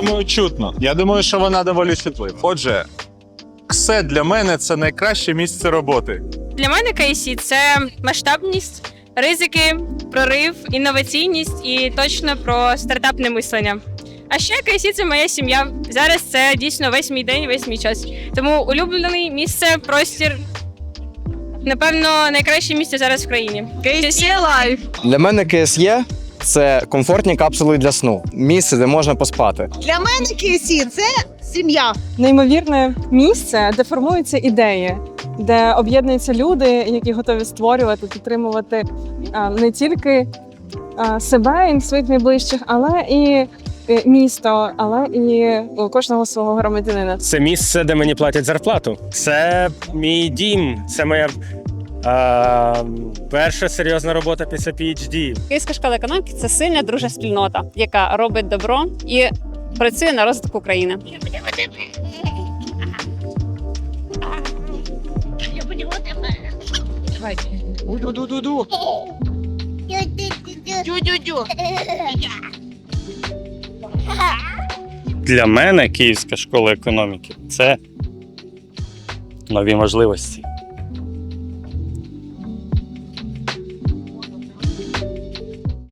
думаю, чутно. Я думаю, що вона доволі чутлива. Отже, КСЕ для мене це найкраще місце роботи. Для мене KC – це масштабність, ризики, прорив, інноваційність і точно про стартапне мислення. А ще KC – це моя сім'я. Зараз це дійсно весь мій день, весь мій час. Тому улюблений місце, простір. Напевно, найкраще місце зараз в країні. KC Life. Для мене КСЄ це комфортні капсули для сну. Місце, де можна поспати. Для мене KC – це сім'я. неймовірне місце, де формуються ідеї, де об'єднуються люди, які готові створювати, підтримувати а, не тільки а, себе і своїх найближчих, але і е, місто, але і кожного свого громадянина. Це місце, де мені платять зарплату. Це мій дім, це моя е, перша серйозна робота після PhD. Київська школа економіки це сильна дружа спільнота, яка робить добро і працює на розвиток України. Для мене Київська школа економіки це нові можливості.